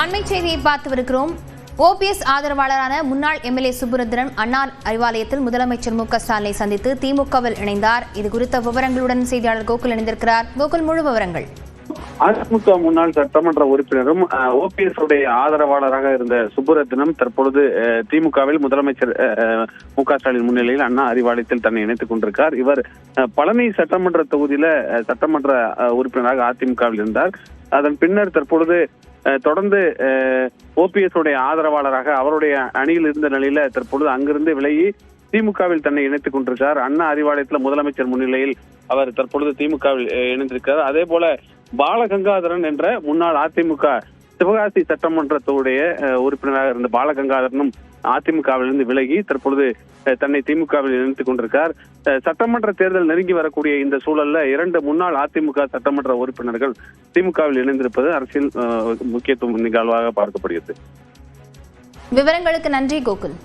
அண்மை செய்தியை பார்த்து வருகிறோம் ஓபிஎஸ் ஆதரவாளரான முன்னாள் எம்எல்ஏ சுப்புரந்திரன் அண்ணா அறிவாலயத்தில் முதலமைச்சர் மு க ஸ்டாலினை சந்தித்து திமுகவில் இணைந்தார். இது குறித்த விவரங்களுடன் செய்தியாளர் கோகுல் இணைந்திருக்கிறார். கோகுல் முழு விவரங்கள். அதிமுக முன்னாள் சட்டமன்ற உறுப்பினரும் ஓபிஎஸ் உடைய ஆதரவாளராக இருந்த சுப்புரத்தினம் தற்பொழுது திமுகவில் முதலமைச்சர் அஹ், மு க ஸ்டாலின் முன்னிலையில் அண்ணா அறிவாலயத்தில் தன்னை இணைத்துக் கொண்டிருக்கார். இவர் பழனி சட்டமன்ற தொகுதியில சட்டமன்ற உறுப்பினராக அதிமுகவில் இருந்தார். அதன் பின்னர் தற்பொழுது தொடர்ந்து ஓபிஎஸ் உடைய ஆதரவாளராக அவருடைய அணியில் இருந்த நிலையில தற்பொழுது அங்கிருந்து விலகி திமுகவில் தன்னை இணைத்துக் கொண்டிருக்கார் அண்ணா அறிவாலயத்தில் முதலமைச்சர் முன்னிலையில் அவர் தற்பொழுது திமுகவில் இணைந்திருக்கிறார். அதே போல பாலகங்காதரன் என்ற முன்னாள் அதிமுக சிவகாசி சட்டமன்றத்துடைய உறுப்பினராக இருந்த பாலகங்காதரனும் அதிமுகவிலிருந்து விலகி தற்பொழுது தன்னை திமுகவில் இணைத்துக் கொண்டிருக்கார். சட்டமன்ற தேர்தல் நெருங்கி வரக்கூடிய இந்த சூழல்ல இரண்டு முன்னாள் அதிமுக சட்டமன்ற உறுப்பினர்கள் திமுகவில் இணைந்திருப்பது அரசியல் முக்கியத்துவம் நிகழ்வாக பார்க்கப்படுகிறது. விவரங்களுக்கு நன்றி கோகுல்.